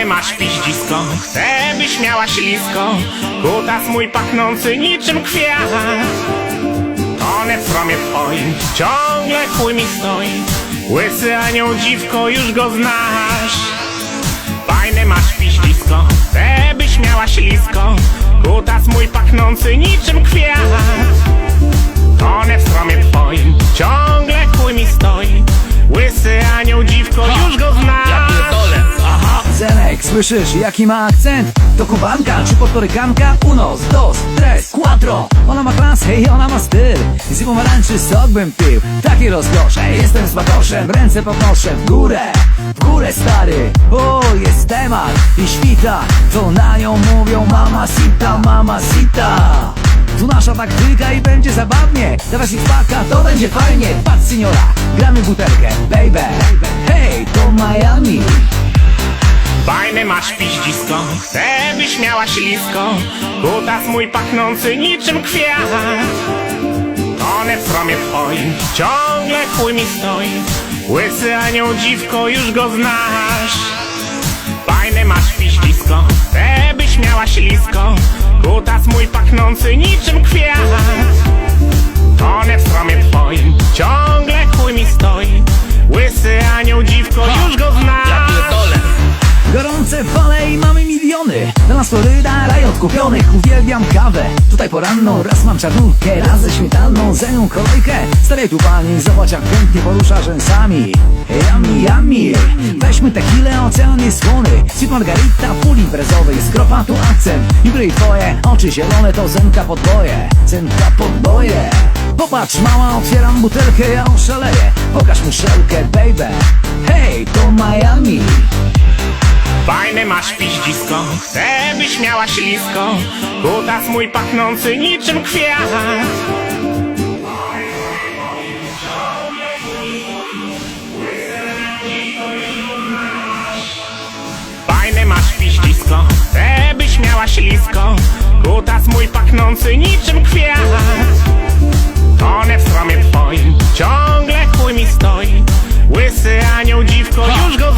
Fajne masz piździsko, chcę byś miała ślisko. Kutas mój pachnący niczym kwiat Tonę w stromie twoim, ciągle chuj mi stoi. Łysy anioł dziwko, już go znasz. Fajne masz piździsko, chcę byś miała ślisko. Kutas mój pachnący niczym kwiat Zenek, słyszysz jaki ma akcent? To kubanka czy portorykanka? Unos, dos, tres, cuatro. Ona ma klasę i ona ma styl. Z pomarańczy sok bym pił. Taki rozgosze, jestem z batoszem Ręce podnoszę w górę, w górę stary. O, jest temat i świta. To na nią mówią? Mama sita, mama sita. Tu nasza taktyka i będzie zabawnie. Dawać ich paka, to będzie fajnie. Patrz seniora, gramy butelkę, baby. Hej, to Miami Fajne masz piździsko, chcę byś miała ślisko. Kutas mój pachnący niczym kwiat. Tonę w stromie twoim, ciągle chuj mi stoi. Łysy anioł dziwko, już go znasz. Fajne masz piździsko, chcę byś miała ślisko. Kutas mój pachnący niczym kwiat. Tonę w stromie twoim, ciągle chuj mi stoi. Łysy anioł dziwko, już go znasz Gorące fale i mamy miliony. Dla nas Floryda, raj odkupionych Uwielbiam kawę, tutaj poranną Raz mam czarnówkę, raz ze śmietaną Za nią kolejkę, stawiaj tu pani Zobacz jak pięknie porusza rzęsami. Yummy, yummy. Weźmy tequilę, ocean jest słony. Sweet margarita, pól imprezowej Skropa tu akcent. I gry twoje oczy zielone To zenka podboje, zenka podboje Popatrz mała, otwieram butelkę Ja oszaleję, pokaż muszelkę, baby. Hej, to Miami Fajne masz piździsko, chcę byś miała ślisko. Kutas mój pachnący niczym kwiat. Fajne masz piździsko, chcę byś miała ślisko. Kutas mój pachnący niczym kwiat. Tonę w stromie twoim, ciągle chuj mi stoi. Łysy anioł dziwko, już go